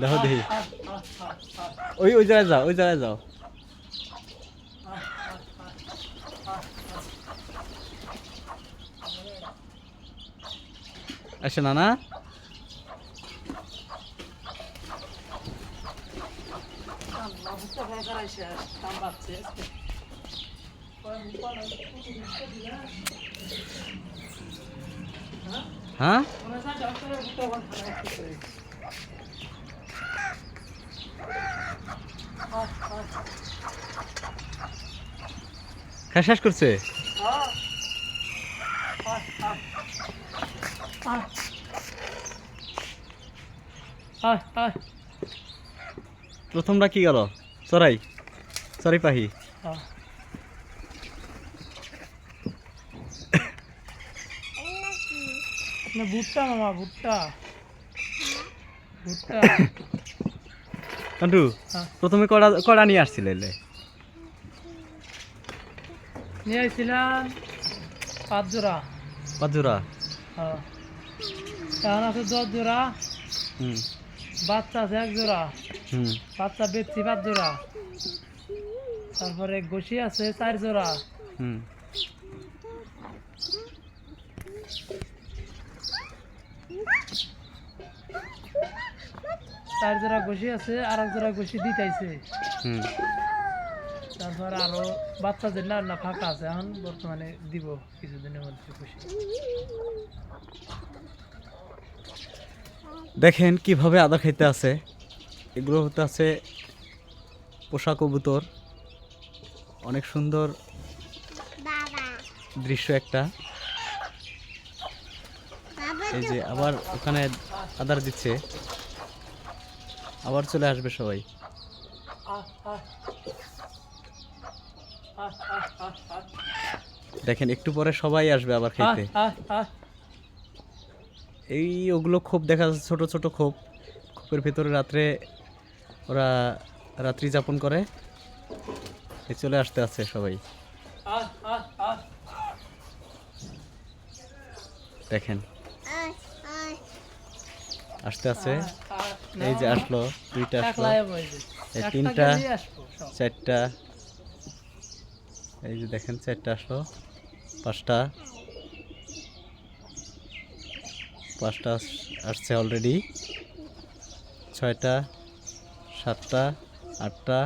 দেখো দেখি। ওই ওই জায়গায় যাও ওই জায়গায় যাও। আসে না না হ্যাঁ? খারাপ করছে। প্রথমটা কি গেল চড়াই চড়াই পাহি না, ভুট্টা মামা ভুট্টা। ভুট্টা। কান্টু হ্যাঁ। প্রথমে কড়া কড়া নিয়ে আসছিল নিয়ে আসছিলাম পাঁচ জোড়া পাজুরা হ্যাঁ। এখন আছে দশ জোড়া হুম। বাচ্চা আছে এক জোড়া হুম। বাচ্চা বেচছি পাঁচ জোড়া তারপরে ঘষি আছে চার জোড়া হুম। চার জোড়া ঘষি আছে আর এক জোড়া ঘষি দিতেছে। হুম। তারপর আরও বাচ্চাদের না না ফাঁকা আছে এখন বর্তমানে দিব কিছুদিনের মধ্যে ঘষি। দেখেন কীভাবে আদা খাইতে আছে। এগুলো হতে আছে পোষা কবুতর। অনেক সুন্দর দৃশ্য একটা। এই যে আবার ওখানে আদার দিচ্ছে। আবার চলে আসবে সবাই। দেখেন, একটু পরে সবাই আসবে আবার আহ। এই ওগুলো খোপ দেখা যাচ্ছে, ছোট ছোট খোপ খোপের ভেতরে রাত্রে ওরা রাত্রি যাপন করে চলে আসতে আছে সবাই। দেখেন আসতে আছে। এই যে আসলো দুইটা আসলো। এই তিনটা। চারটা। এই যে দেখেন চারটা আসলো পাঁচটা। পাঁচটা আসছে অলরেডি ছয়টা সাতটা আটটা।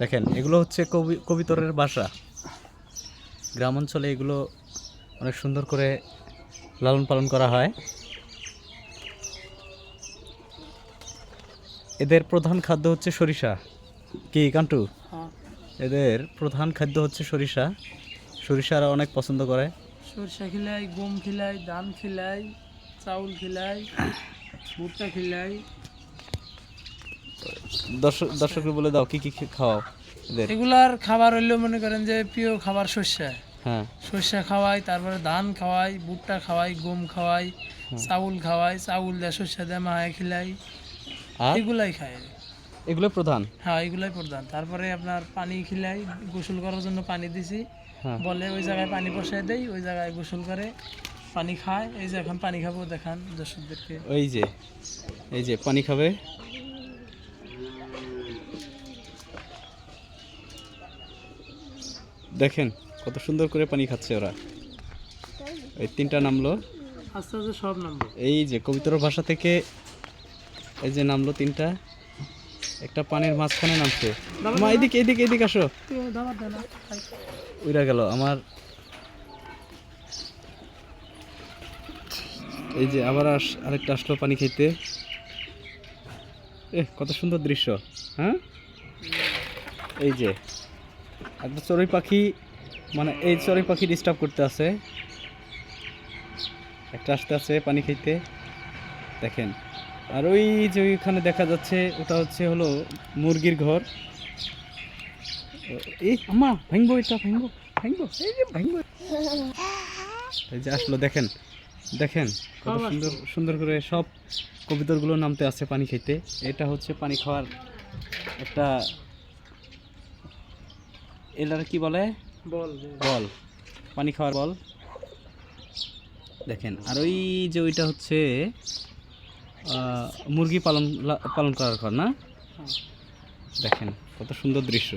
দেখেন এগুলো হচ্ছে কবি কবিতরের বাসা। গ্রাম অঞ্চলে এগুলো অনেক সুন্দর করে লালন পালন করা হয়। এদের প্রধান খাদ্য হচ্ছে সরিষা। কি কান্টু? হ্যাঁ। এদের প্রধান খাদ্য হচ্ছে সরিষা। সরিষারা অনেক পছন্দ করে। সরিষা খিলাই গম খিলাই ধান খিলাই চাউল খিলাই ভুট্টা খিলাই। দর্শক দর্শককে বলে দাও কি কি খাওয়াও এদের? এগুলার খাবার হইল মনে করেন যে প্রিয় খাবার শস্যা হ্যাঁ। শস্যা খাওয়াই তারপরে ধান খাওয়াই ভুট্টা খাওয়াই গম খাওয়াই চাউল খাওয়াই চাউল দিয়ে শস্যা দিয়ে মায়া খিলাই। এগুলাই খায় এগুলো প্রধান? হ্যাঁ এগুলাই প্রধান। তারপরে আপনার পানি খিলাই গোসল করার জন্য পানি দিছি। হ্যাঁ। বলে ওই জায়গায় পানি বসাই দেই ওই জায়গায় গোসল করে পানি খায়। এই যে এখন পানি খাব দেখান দর্শকদেরকে। ওই যে এই যে পানি খাবে। দেখেন কত সুন্দর করে পানি খাচ্ছে ওরা। এই তিনটা নামলো। আস্তে আস্তে সব নামবো এই যে কবিতর ভাষা থেকে এই যে নামলো তিনটা। একটা পানির মাঝখানে নামছে। মা এদিকে এদিকে এদিকে আসো। উইরা গেল আমার। এই যে আবার আস আরেকটা আসলো পানি খেতে এ কত সুন্দর দৃশ্য হ্যাঁ? এই যে একটা চড়ুই পাখি মানে এই চড়ুই পাখি ডিস্টার্ব করতে আছে। একটা আসতে আছে পানি খাইতে। দেখেন। আর ওই যে ওইখানে দেখা যাচ্ছে ওটা হচ্ছে হলো মুরগির ঘর। এই আম্মা ভাঙবো এটা ভাঙবো ভাঙবো এই যে ভাঙবো। এই যে আসলো দেখেন দেখেন কত সুন্দর সুন্দর করে সব কবিতরগুলো নামতে আছে পানি খেতে এটা হচ্ছে পানি খাওয়ার একটা এলার কি বলে? বল বল। পানি খাওয়ার বল। দেখেন আর ওই যে ওইটা হচ্ছে মুরগি পালন পালন করার ঘর না? দেখেন কত সুন্দর দৃশ্য।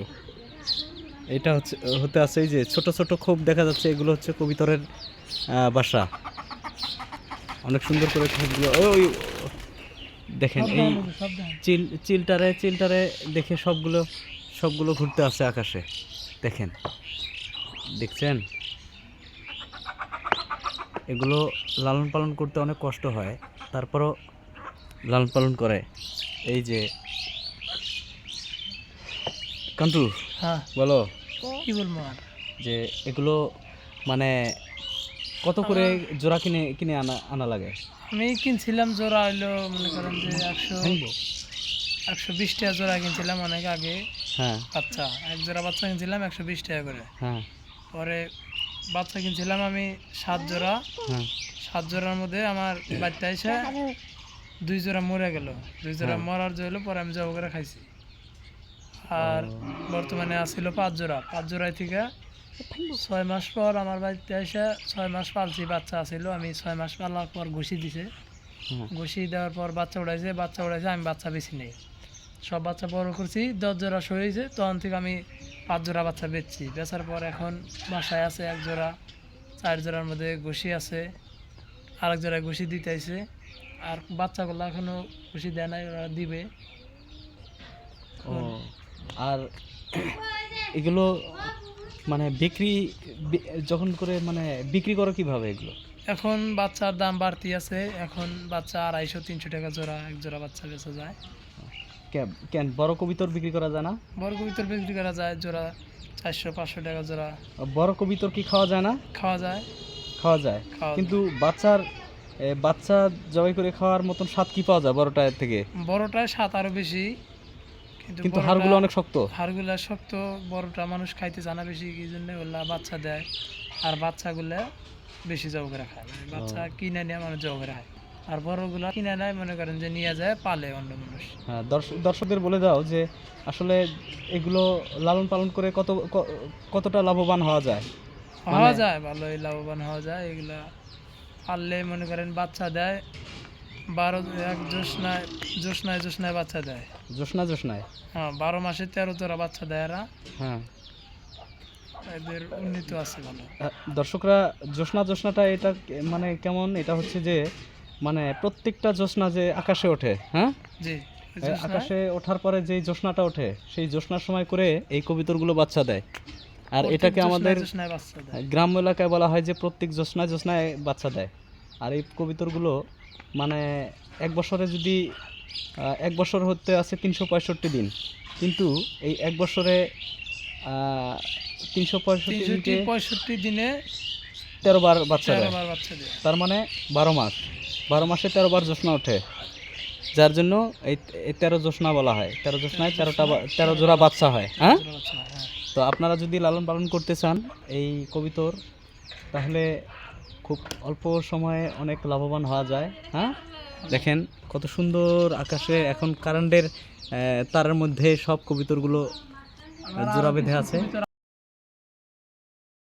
এটা হচ্ছে হতে আছে এই যে ছোট ছোট খোপ দেখা যাচ্ছে এগুলো হচ্ছে কবিতরের বাসা। অনেক সুন্দর করে খোপগুলো ওই দেখেন এই চিল চিলটারে চিলটারে দেখে সবগুলো সবগুলো ঘুরতে আছে আকাশে। দেখেন দেখছেন? এগুলো লালন পালন করতে অনেক কষ্ট হয়। তারপরও লালন পালন করে। এই যে কান্তু হ্যাঁ। বলো। কি বলব আর? যে এগুলো মানে কত করে জোড়া কিনে কিনে আনা আনা লাগে? আমি কিনছিলাম জোড়া হইল মনে করেন যে একশো একশো বিশ টাকা জোড়া কিনছিলাম অনেক আগে। হ্যাঁ। বাচ্চা এক জোড়া বাচ্চা কিনছিলাম একশো বিশ টাকা করে। হ্যাঁ। পরে বাচ্চা কিনছিলাম আমি সাত জোড়া। হ্যাঁ। সাত জোড়ার মধ্যে আমার বাচ্চা এসে দুই জোড়া মরে গেল। দুই জোড়া হ্যাঁ। মরার জন্য পরে আমি জব করে খাইছি। আর বর্তমানে আসছিল পাঁচ জোড়া। পাঁচ জোড়ায় থেকে ছয় মাস পর আমার বাড়িতে এসে ছয় মাস পালছি বাচ্চা আসছিল আমি ছয় মাস পালার পর ঘুষি দিছে। হ্যাঁ। ঘুষি দেওয়ার পর বাচ্চা উড়াইছে বাচ্চা উড়াইছে আমি বাচ্চা বেশি নেই। সব বাচ্চা বড় করছি দশ জোড়া সয়েছে তখন থেকে আমি পাঁচ জোড়া বাচ্চা বেচছি। বেচার পর এখন বাসায় আছে এক জোড়া চার জোড়ার মধ্যে ঘুষি আছে আরেক জোড়ায় ঘুষি দিতে আইছে। আর বাচ্চাগুলো এখনও ঘুষি দেয় নাই ওরা দিবে। ও আর এগুলো মানে বিক্রি যখন করে মানে বিক্রি করো কীভাবে এগুলো? এখন বাচ্চার দাম বাড়তি আছে এখন বাচ্চা আড়াইশো তিনশো টাকা জোড়া এক জোড়া বাচ্চা বেচা যায়। কেন বড় কবিতর বিক্রি করা যায় না? বড় কবিতর বিক্রি করা যায় জোড়া চারশো পাঁচশো টাকা জোড়া। বড় কবিতর কি খাওয়া যায় না? খাওয়া যায়। খাওয়া যায়। কিন্তু বাচ্চার বাচ্চা জবাই করে খাওয়ার মতন স্বাদ কি পাওয়া যায় বড়টার থেকে? বড়টায় স্বাদ আরও বেশি কিন্তু কিন্তু হাড়গুলো অনেক শক্ত। হাড়গুলা শক্ত বড়টা মানুষ খাইতে জানা বেশি কি জন্য ওগুলা বাচ্চা দেয়। আর বাচ্চাগুলা বেশি জব করে খায় মানে বাচ্চা কিনে নিয়ে মানুষ জব করে খায়। আর বড়গুলা কিনে নেয় মনে করেন যে নিয়ে যায় পালে অন্য মানুষ। হ্যাঁ দর্শকদের বলে দাও যে আসলে এগুলো লালন পালন করে কত কতটা লাভবান হওয়া যায়? হওয়া যায় ভালোই লাভবান হওয়া যায় এগুলা পাললে মনে করেন বাচ্চা দেয় বারো এক জোসনায় জোসনায় জোসনায় বাচ্চা দেয়। জোসনা জোসনায় হ্যাঁ বারো মাসে তেরো তেরো বাচ্চা দেয় এরা। হ্যাঁ। এদের উন্নীত আছে ভালো। দর্শকরা জোসনা জোসনাটা এটা মানে কেমন? এটা হচ্ছে যে মানে প্রত্যেকটা জোসনা যে আকাশে ওঠে হ্যাঁ? জি আকাশে ওঠার পরে যে জোসনাটা ওঠে সেই জোসনার সময় করে এই কবিতরগুলো বাচ্চা দেয়। আর এটাকে আমাদের জোসনায় বাচ্চা দেয়। গ্রাম এলাকায় বলা হয় যে প্রত্যেক জোসনায় জোসনায় বাচ্চা দেয়। আর এই কবিতরগুলো মানে এক বছরে যদি এক বছর হতে আছে তিনশো পঁয়ষট্টি দিন। কিন্তু এই এক বছরে তিনশো পঁয়ষট্টি পঁয়ষট্টি দিনে তেরো বার বাচ্চা বার বাচ্চা দেয়। তার মানে বারো মাস। বারো মাসে তেরো বার জোসনা ওঠে। যার জন্য এই তেরো জোসনা বলা হয়। তেরো জোসনায় তেরোটা তেরো জোড়া বাচ্চা হয়, হ্যাঁ? তো আপনারা যদি লালন পালন করতে চান এই কবিতর তাহলে খুব অল্প সময়ে অনেক লাভবান হওয়া যায় হ্যাঁ? দেখেন কত সুন্দর আকাশে এখন কারেন্টের তারের মধ্যে সব কবিতরগুলো জোড়া বেঁধে আছে।